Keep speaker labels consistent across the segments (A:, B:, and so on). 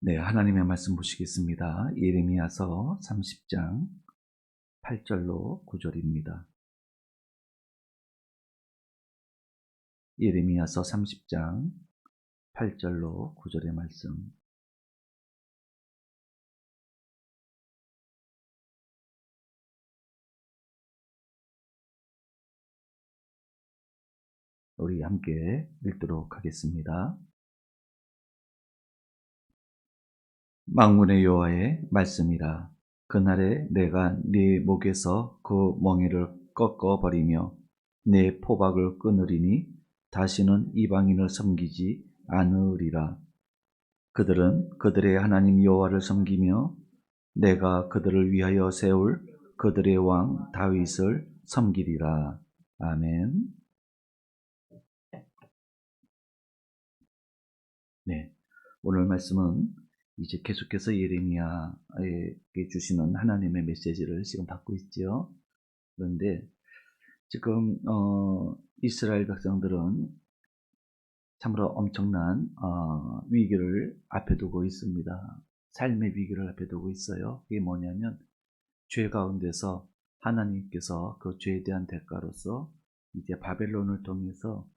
A: 네, 하나님의 말씀 보시겠습니다. 예레미야서 30장 8절로 9절입니다. 예레미야서 30장 8절로 9절의 말씀. 우리 함께 읽도록 하겠습니다. 망군의 여호와의 말씀이라 그날에 내가 네 목에서 그 멍에를 꺾어 버리며 내 포박을 끊으리니 다시는 이방인을 섬기지 않으리라 그들은 그들의 하나님 여호와를 섬기며 내가 그들을 위하여 세울 그들의 왕 다윗을 섬기리라 아멘. 네. 오늘 말씀은 이제 계속해서 예레미야에게 주시는 하나님의 메시지를 지금 받고 있지요. 그런데 지금 어, 이스라엘 백성들은 참으로 엄청난 어, 위기를 앞에 두고 있습니다. 삶의 위기를 앞에 두고 있어요. 그게 뭐냐면 죄 가운데서 하나님께서 그 죄에 대한 대가로서 이제 바벨론을 통해서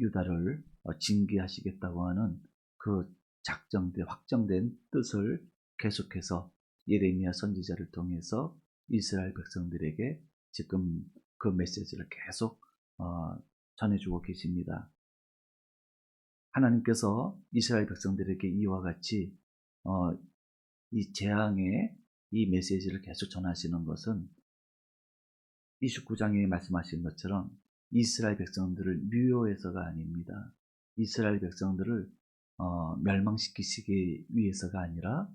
A: 유다를 어, 징계하시겠다고 하는 그 작정된 확정된 뜻을 계속해서 예레미야 선지자를 통해서 이스라엘 백성들에게 지금 그 메시지를 계속 어, 전해주고 계십니다. 하나님께서 이스라엘 백성들에게 이와 같이 어, 이 재앙의 이 메시지를 계속 전하시는 것은 29장에 말씀하신 것처럼 이스라엘 백성들을 미워해서가 아닙니다. 이스라엘 백성들을 어, 멸망시키시기 위해서가 아니라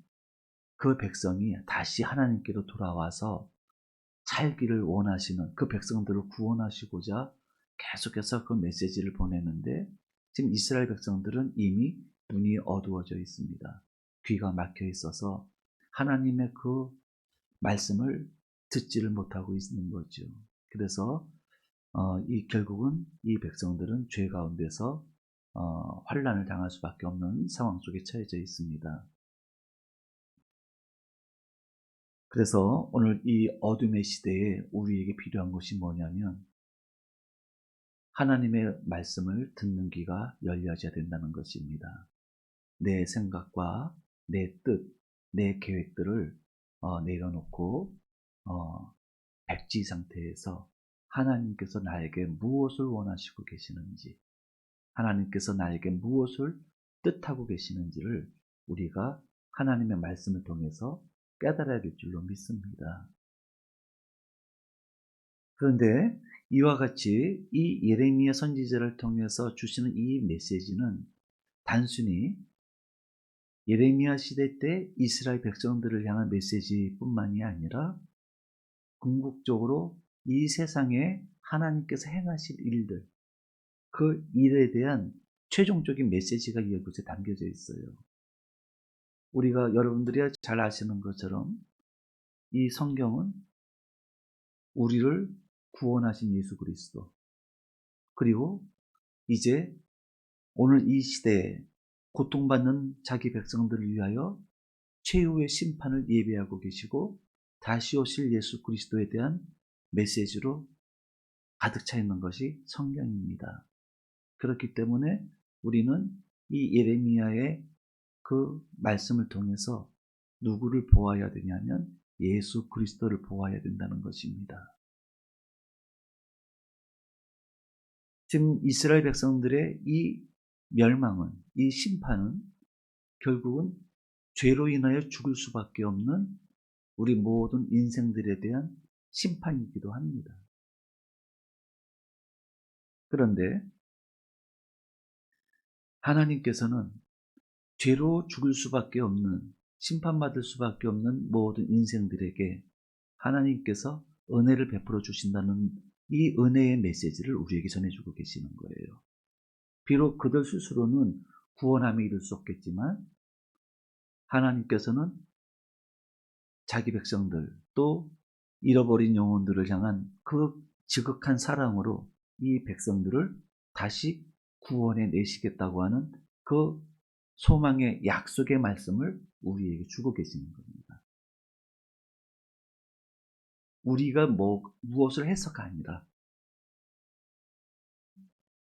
A: 그 백성이 다시 하나님께로 돌아와서 살기를 원하시는 그 백성들을 구원하시고자 계속해서 그 메시지를 보내는데 지금 이스라엘 백성들은 이미 눈이 어두워져 있습니다. 귀가 막혀 있어서 하나님의 그 말씀을 듣지를 못하고 있는 거죠. 그래서 어, 이 결국은 이 백성들은 죄 가운데서 어, 환란을 당할 수밖에 없는 상황 속에 처해져 있습니다. 그래서 오늘 이 어둠의 시대에 우리에게 필요한 것이 뭐냐면 하나님의 말씀을 듣는 귀가 열려져야 된다는 것입니다. 내 생각과 내 뜻, 내 계획들을 어, 내려놓고 어, 백지 상태에서 하나님께서 나에게 무엇을 원하시고 계시는지 하나님께서 나에게 무엇을 뜻하고 계시는지를 우리가 하나님의 말씀을 통해서 깨달아야 될 줄로 믿습니다. 그런데 이와 같이 이 예레미야 선지자를 통해서 주시는 이 메시지는 단순히 예레미야 시대 때 이스라엘 백성들을 향한 메시지뿐만이 아니라 궁극적으로 이 세상에 하나님께서 행하실 일들, 그 일에 대한 최종적인 메시지가 이곳에 담겨져 있어요. 우리가 여러분들이 잘 아시는 것처럼 이 성경은 우리를 구원하신 예수 그리스도 그리고 이제 오늘 이 시대에 고통받는 자기 백성들을 위하여 최후의 심판을 예배하고 계시고 다시 오실 예수 그리스도에 대한 메시지로 가득 차 있는 것이 성경입니다. 그렇기 때문에 우리는 이 예레미야의 그 말씀을 통해서 누구를 보아야 되냐면 예수 그리스도를 보아야 된다는 것입니다. 지금 이스라엘 백성들의 이 멸망은, 이 심판은 결국은 죄로 인하여 죽을 수밖에 없는 우리 모든 인생들에 대한 심판이기도 합니다. 그런데 하나님께서는 죄로 죽을 수밖에 없는 심판받을 수밖에 없는 모든 인생들에게 하나님께서 은혜를 베풀어 주신다는 이 은혜의 메시지를 우리에게 전해주고 계시는 거예요. 비록 그들 스스로는 구원함에 이를 수 없겠지만 하나님께서는 자기 백성들 또 잃어버린 영혼들을 향한 그 지극한 사랑으로 이 백성들을 다시 구원해 내시겠다고 하는 그 소망의 약속의 말씀을 우리에게 주고 계시는 겁니다. 우리가 뭐, 무엇을 해서가 아니라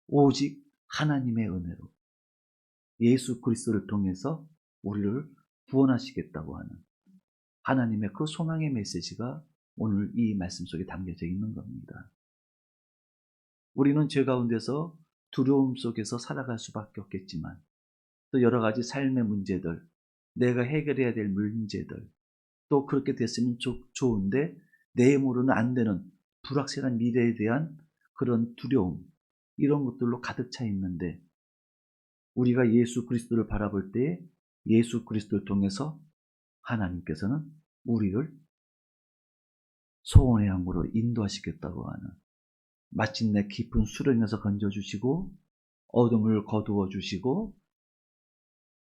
A: 오직 하나님의 은혜로 예수 그리스도를 통해서 우리를 구원하시겠다고 하는 하나님의 그 소망의 메시지가 오늘 이 말씀 속에 담겨져 있는 겁니다. 우리는 죄 가운데서 두려움 속에서 살아갈 수밖에 없겠지만 또 여러 가지 삶의 문제들, 내가 해결해야 될 문제들, 또 그렇게 됐으면 좋, 좋은데 내 힘으로는 안 되는 불확실한 미래에 대한 그런 두려움, 이런 것들로 가득 차 있는데 우리가 예수 그리스도를 바라볼 때 예수 그리스도를 통해서 하나님께서는 우리를 소원의 항구로 인도하시겠다고 하는 마침내 깊은 수렁에서 건져주시고 어둠을 거두어 주시고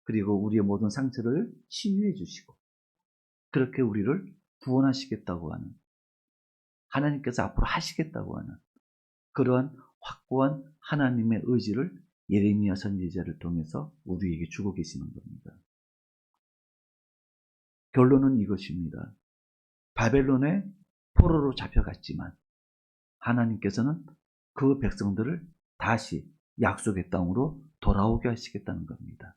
A: 그리고 우리의 모든 상처를 치유해 주시고 그렇게 우리를 구원하시겠다고 하는 하나님께서 앞으로 하시겠다고 하는 그러한 확고한 하나님의 의지를 예레미야 선지자를 통해서 우리에게 주고 계시는 겁니다. 결론은 이것입니다. 바벨론의 포로로 잡혀갔지만 하나님께서는 그 백성들을 다시 약속의 땅으로 돌아오게 하시겠다는 겁니다.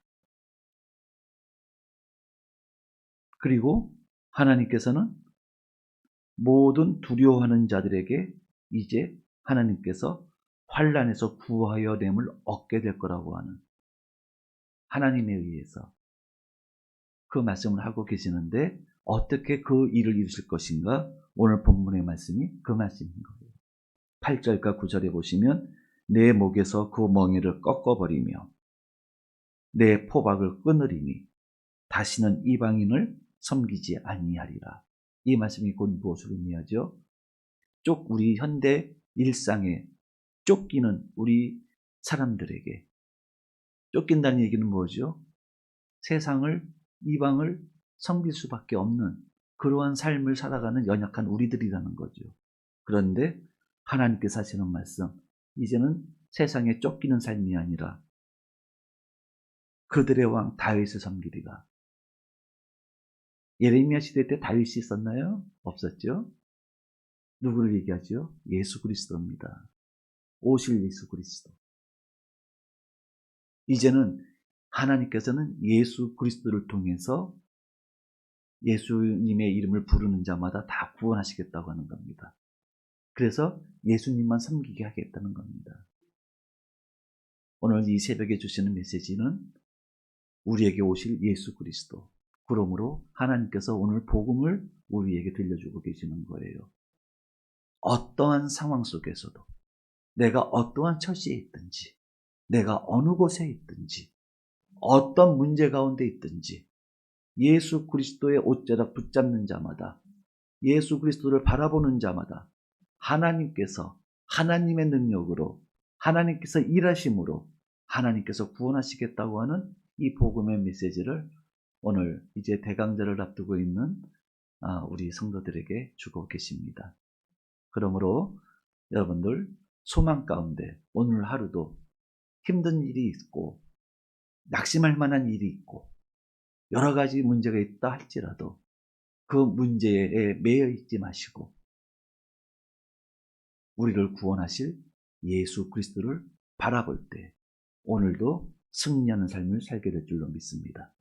A: 그리고 하나님께서는 모든 두려워하는 자들에게 이제 하나님께서 환란에서 구하여 됨을 얻게 될 거라고 하는 하나님에 의해서 그 말씀을 하고 계시는데 어떻게 그 일을 이루실 것인가? 오늘 본문의 말씀이 그 말씀인 거예요. 8절과 9절에 보시면 내 목에서 그 멍에를 꺾어버리며 내 포박을 끊으리니 다시는 이방인을 섬기지 아니하리라. 이 말씀이 곧 무엇을 의미하죠? 쪽 우리 현대 일상에 쫓기는 우리 사람들에게 쫓긴다는 얘기는 뭐죠? 세상을 이방을 섬길 수밖에 없는 그러한 삶을 살아가는 연약한 우리들이라는 거죠. 그런데 하나님께서 하시는 말씀, 이제는 세상에 쫓기는 삶이 아니라 그들의 왕 다윗을 섬기리라. 예레미야 시대 때 다윗이 있었나요? 없었죠. 누구를 얘기하죠? 예수 그리스도입니다. 오실 예수 그리스도. 이제는 하나님께서는 예수 그리스도를 통해서 예수님의 이름을 부르는 자마다 다 구원하시겠다고 하는 겁니다. 그래서 예수님만 섬기게 하겠다는 겁니다. 오늘 이 새벽에 주시는 메시지는 우리에게 오실 예수 그리스도. 그러므로 하나님께서 오늘 복음을 우리에게 들려주고 계시는 거예요. 어떠한 상황 속에서도 내가 어떠한 처지에 있든지, 내가 어느 곳에 있든지, 어떤 문제 가운데 있든지, 예수 그리스도의 옷자락 붙잡는 자마다, 예수 그리스도를 바라보는 자마다, 하나님께서 하나님의 능력으로, 하나님께서 일하심으로, 하나님께서 구원하시겠다고 하는 이 복음의 메시지를 오늘 이제 대강절을 앞두고 있는 아, 우리 성도들에게 주고 계십니다. 그러므로 여러분들 소망 가운데 오늘 하루도 힘든 일이 있고 낙심할 만한 일이 있고 여러 가지 문제가 있다 할지라도 그 문제에 매여 있지 마시고 우리를 구원하실 예수 그리스도를 바라볼 때 오늘도 승리하는 삶을 살게 될 줄로 믿습니다.